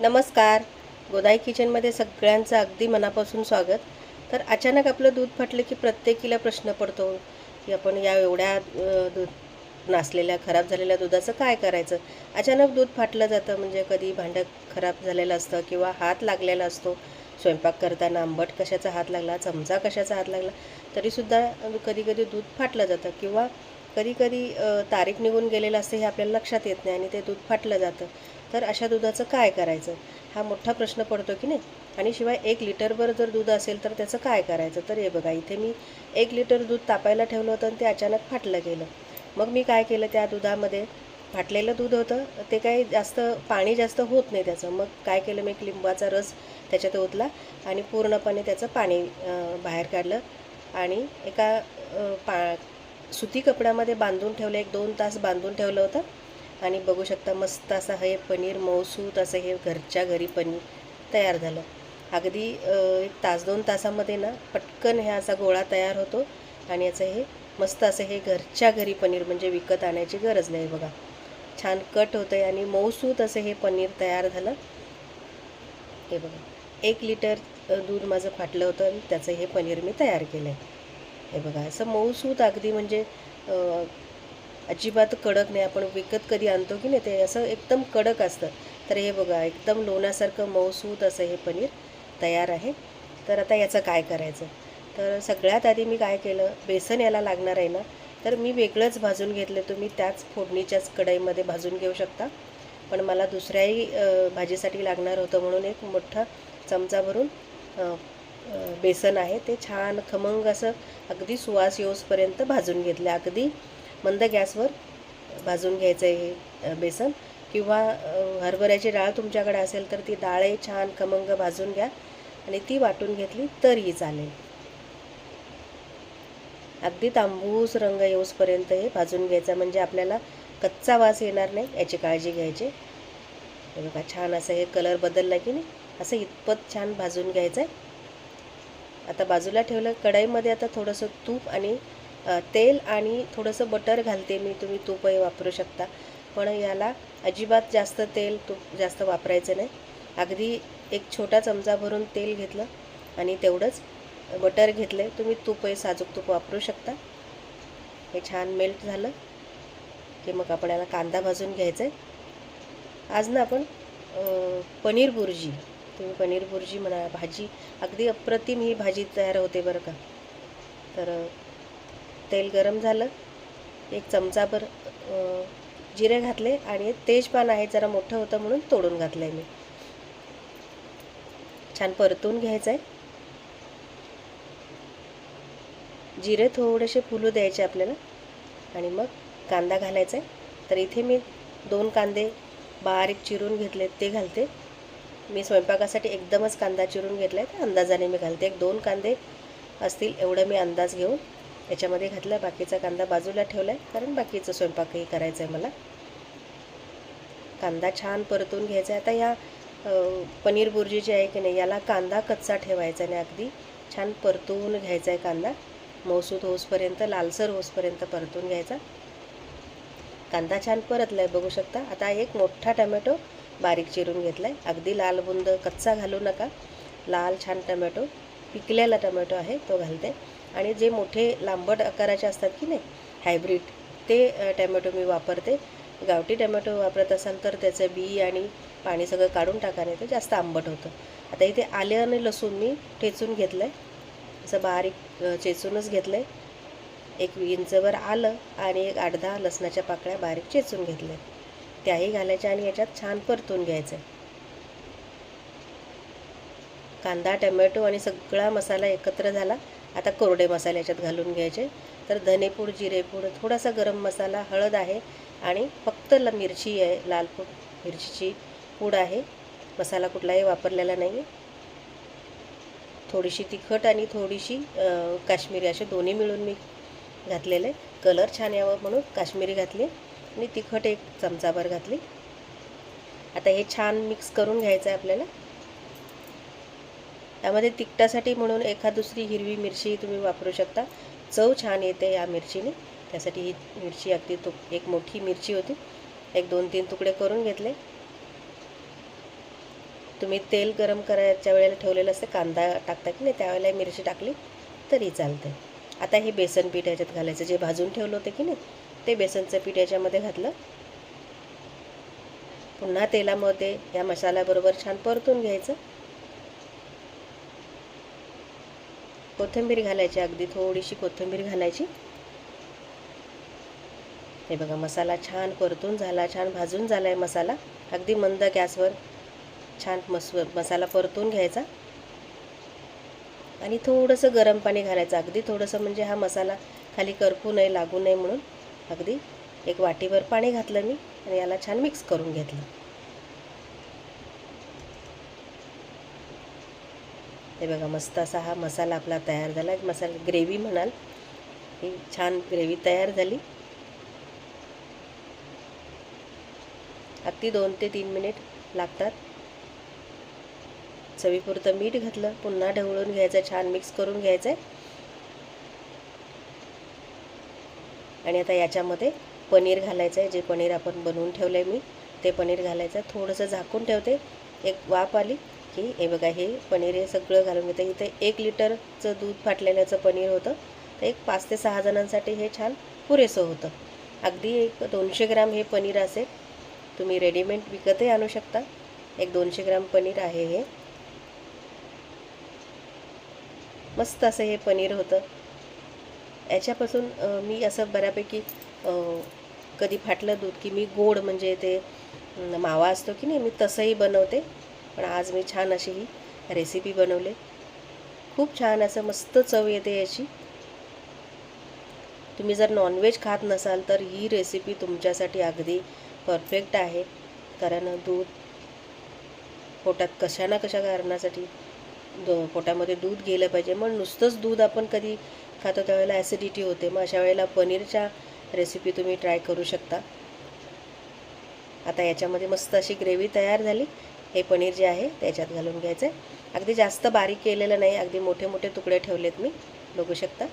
नमस्कार. गोदाई किचनमध्ये सगळ्यांचं अगदी मनापासून स्वागत. तर अचानक आपलं दूध फाटलं की प्रत्येकीला प्रश्न पडतो की आपण या एवढ्या दूध नासलेल्या खराब झालेल्या दुधाचं काय करायचं? अचानक दूध फाटलं जातं म्हणजे कधी भांडं खराब झालेलं असतं किंवा हात लागलेला असतो. स्वयंपाक करताना आंबट कशाचा हात लागला चमचा कशाचा हात लागला तरीसुद्धा कधी कधी दूध फाटलं जातं किंवा कधी कधी तारीख निघून गेलेलं असतं हे आपल्याला लक्षात येत नाही आणि ते दूध फाटलं जातं. तर अशा दुधाचं काय करायचं? हा मोठा प्रश्न पडतो की नाही? आणि शिवाय एक लिटरभर जर दूध असेल तर त्याचं काय करायचं? तर हे बघा इथे मी एक लिटर दूध तापायला ठेवलं होतं आणि ते अचानक फाटलं गेलं. मग मी काय केलं त्या दुधामध्ये? फाटलेलं दूध होतं ते काही जास्त पाणी जास्त होत नाही त्याचं. मग काय केलं मी? एक लिंबाचा रस त्याच्यात ओतला आणि पूर्णपणे त्याचं पाणी बाहेर काढलं आणि एका पा सुती कपड्यामध्ये बांधून ठेवलं. एक दोन तास बांधून ठेवलं होतं. आणि बघू शकता मस्त असं हे पनीर मऊसूत असं हे घरच्या घरी पनीर तयार झालं. अगदी एक तास दोन तासामध्ये ना पटकन ह्या असा गोळा तयार होतो आणि याचं हे मस्त असं हे घरच्या घरी पनीर म्हणजे विकत आणायची गरज नाही बघा. छान कट होतं आहे आणि मऊसूत असं हे पनीर तयार झालं. हे बघा एक लिटर दूध माझं फाटलं होतं आणि त्याचं हे पनीर मी तयार केलं आहे हे बघा असं मऊसूत अगदी म्हणजे अजिबात कडक नाही आपण विकत कधी आणतो की नाही ते असं एकदम कडक असतं. तर हे बघा एकदम लोण्यासारखं मऊसूत असं हे पनीर तयार आहे. तर आता याचं काय करायचं? तर सगळ्यात आधी मी काय केलं बेसन याला लागणार आहे ना तर मी वेगळंच भाजून घेतलं. तुम्ही त्याच फोडणीच्याच कढईमध्ये भाजून घेऊ शकता. पण मला दुसऱ्याही भाजीसाठी लागणार होतं म्हणून एक मोठा चमचा भरून बेसन आहे. ते छान खमंग असं अगदी सुवास येऊसपर्यंत भाजून घेतलं. अगदी मंद गॅसवर भाजून घ्यायचं आहे हे बेसन किंवा हरभऱ्याची डाळ तुमच्याकडे असेल तर ती डाळे छान खमंग भाजून घ्या आणि ती वाटून घेतली तरीही चालेल. अगदी तांबूस रंग येऊसपर्यंत हे भाजून घ्यायचा म्हणजे आपल्याला कच्चा वास येणार नाही याची काळजी घ्यायची. हे बघा छान असं हे कलर बदलला की नाही असं इतपत छान भाजून घ्यायचं आहे आता बाजूला ठेवलं कढईमध्ये आता थोडंसं तूप आणि तेल आणि थोडंसं बटर घालते मी तुम्ही तूपही वापरू शकता. पण याला अजिबात जास्त तेल तूप जास्त वापरायचं नाही. अगदी एक छोटा चमचा भरून तेल घेतलं आणि तेवढंच बटर घेतलं आहे तुम्ही तूपही साजूक तूप वापरू शकता. हे छान मेल्ट झालं की मग आपण याला कांदा भाजून घ्यायचा आहे आज ना आपण पनीर बुर्जी तुम्ही पनीर बुर्जी म्हणा भाजी अगदी अप्रतिम ही भाजी तयार होते बरं का. तर तेल गरम झालं. एक चमचाभर जिरे घातले आणि तेजपान आहे जरा मोठं होतं म्हणून तोडून घातलं आहे मी. छान परतून घ्यायचं आहे जिरे थोडेसे फुलू द्यायचे आपल्याला. आणि मग कांदा घालायचा आहे तर इथे मी दोन कांदे बारीक चिरून घेतले ते घालते. मी स्वयंपाकासाठी एकदमच कांदा चिरून घेतला आहे तर अंदाजाने मी घालते. एक दोन कांदे असतील एवढं मी अंदाज घेऊन याच्यामध्ये घातलं बाकीचा कांदा बाजूला ठेवला आहे कारण बाकीचं स्वयंपाकही करायचं आहे मला. कांदा छान परतून घ्यायचा आहे. आता या पनीर बुर्जी जी आहे की नाही याला कांदा कच्चा ठेवायचा आणि अगदी. छान परतून घ्यायचा आहे कांदा. मौसूद होसपर्यंत लालसर होसपर्यंत परतून घ्यायचा. कांदा छान परतला आहे बघू शकता. आता एक मोठा टमॅटो बारीक चिरून घेतला आहे अगदी लाल बुंद कच्चा घालू नका. लाल छान टमॅटो पिकलेला टमॅटो आहे तो घालते. आणि जे मोठे लांबट आकाराचे असतात की नाही हायब्रिड ते टॅमॅटो मी वापरते. गावठी टॅमॅटो वापरत असाल तर त्याचं बी आणि पाणी सगळं काढून टाकाने ते जास्त आंबट होतं. आता इथे आले आणि लसूण मी ठेचून घेतलं आहे असं बारीक चेचूनच घेतलं आहे एक इंचभर आलं आणि एक आठ दहा लसणाच्या पाकळ्या बारीक चेचून घेतल्या. त्याही घालायच्या आणि याच्यात छान परतून घ्यायचं आहे कांदा टमॅटो आणि सगळा मसाला एकत्र झाला आता कोरडे मसाले याच्यात घालून घ्यायचे. तर धनेपूड जिरेपूड थोडासा गरम मसाला हळद आहे आणि फक्त ल मिरची आहे लाल पूड मिरचीची पूड आहे. मसाला कुठलाही वापरलेला नाही आहे थोडीशी तिखट आणि थोडीशी काश्मीरी असे दोन्ही मिळून मी घातलेले. कलर छान यावं म्हणून काश्मीरी घातली आणि तिखट एक चमचाभर घातली. आता हे छान मिक्स करून घ्यायचं आहे आपल्याला. त्यामध्ये तिखटासाठी म्हणून एखाद दुसरी हिरवी मिरची तुम्ही वापरू शकता. चव छान येते या मिरचीने. त्यासाठी ही मिरची अगदी तु एक मोठी मिरची होती. एक दोन तीन तुकडे करून घेतले. तुम्ही तेल गरम करायच्या वेळेला ठेवलेलं असते कांदा टाकता की नाही त्यावेळेला मिरची टाकली तरी चालते आता हे बेसन पीठ याच्यात घालायचं. जे भाजून ठेवलं होतं की नाही ते बेसनचं पीठ याच्यामध्ये घातलं. पुन्हा तेलामध्ये या मसाल्याबरोबर छान परतून घ्यायचं. कोथिंबीर घालायची अगदी थोडीशी कोथिंबीर घालायची. हे बघा मसाला छान परतून झाला छान भाजून झाला आहे मसाला. अगदी मंद गॅसवर छान मस मसाला परतून घ्यायचा. आणि थोडंसं गरम पाणी घालायचं. अगदी थोडंसं म्हणजे हा मसाला खाली करपू नये लागू नये म्हणून. अगदी एक वाटीभर पाणी घातलं मी आणि याला छान मिक्स करून घेतलं. हे बघा मस्त असा हा मसाला आपला तयार झाला. मसाला ग्रेव्ही म्हणाल. ही छान ग्रेव्ही तयार झाली. अगदी दोन ते तीन मिनिट लागतात. चवीपुरतं मीठ घातलं पुन्हा ढवळून घ्यायचं छान मिक्स करून घ्यायचं आणि आता याच्यामध्ये पनीर घालायचं आहे जे पनीर आपण बनवून ठेवलं आहे मी ते पनीर घालायचं आहे थोडंसं झाकून ठेवते. एक वाफ आली. की हे बघा हे पनीर हे सगळं घालून घेतं. इथे एक लिटरचं दूध फाटलेल्याचं पनीर होतं. तर एक पाच ते सहा जणांसाठी हे छान पुरेसं होतं. अगदी एक दोनशे ग्राम हे पनीर असेल. तुम्ही रेडीमेड विकतही आणू शकता. एक दोनशे ग्राम पनीर आहे हे. मस्त असं हे पनीर होतं. याच्यापासून मी असं बऱ्यापैकी कधी फाटलं दूध की मी गोड म्हणजे ते मावा असतो की नाही मी तसंही बनवते. पण आज मी छान अशी ही रेसिपी बनवली. खूप छान असं मस्त चव येते याची. तुम्ही जर नॉनव्हेज खात नसाल तर ही रेसिपी तुमच्यासाठी अगदी परफेक्ट आहे. कारण दूध पोटात कशा ना कशा कारणासाठी पोटामध्ये दूध गेलं पाहिजे. मग नुसतंच दूध आपण कधी खातो त्यावेळेला ॲसिडिटी होते. मग अशा वेळेला पनीरच्या रेसिपी तुम्ही ट्राय करू शकता. आता याच्यामध्ये मस्त अशी ग्रेव्ही तयार झाली. हे पनीर जे आहे त्याच्यात घालून घ्यायचं. आहे अगदी जास्त बारीक केलेलं नाही अगदी मोठे मोठे तुकडे ठेवलेत मी बघू शकता.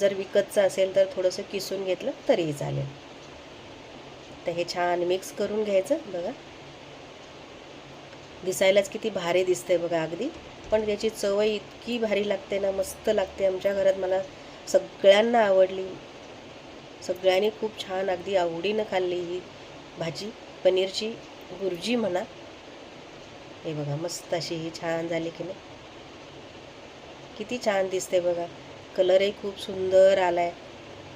जर विकतचं असेल तर थोडंसं किसून घेतलं तरीही चालेल. तर हे छान मिक्स करून घ्यायचं बघा. दिसायलाच किती भारी दिसतंय बघा अगदी. पण त्याची चवही इतकी भारी लागते ना मस्त लागते आमच्या घरात. मला सगळ्यांना आवडली. सगळ्यांनी खूप छान अगदी आवडीनं खाल्ली ही भाजी. पनीरची भुर्जी म्हणा हे बघा मस्त अशी ही छान झाली की नाही. किती छान दिसते बघा. कलरही खूप सुंदर आला आहे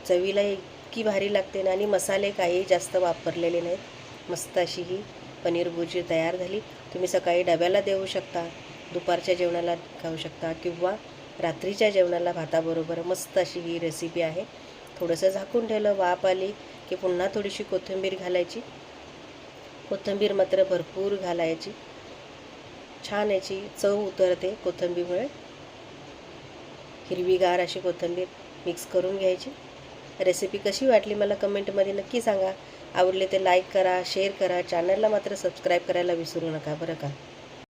चवीला इतकी भारी लागते ना आणि मसाले काही जास्त वापरलेले नाहीत. मस्त अशी ही पनीर भुर्जी तयार झाली. तुम्ही सकाळी डब्याला देऊ शकता दुपारच्या जेवणाला खाऊ शकता किंवा रात्रीच्या जेवणाला भाताबरोबर मस्त अशी ही रेसिपी आहे. थोडंसं झाकून ठेवलं वाफ आली की पुन्हा थोडीशी कोथिंबीर घालायची. कोथिंबीर मात्र भरपूर घालायची. छान याची चव उतरते कोथिंबीरमुळे. हिरवीगार अशी कोथिंबीर मिक्स करून घ्यायची. रेसिपी कशी वाटली मला कमेंटमध्ये नक्की सांगा. आवडले ते लाईक करा शेअर करा. चॅनलला मात्र सबस्क्राईब करायला विसरू नका बरं का?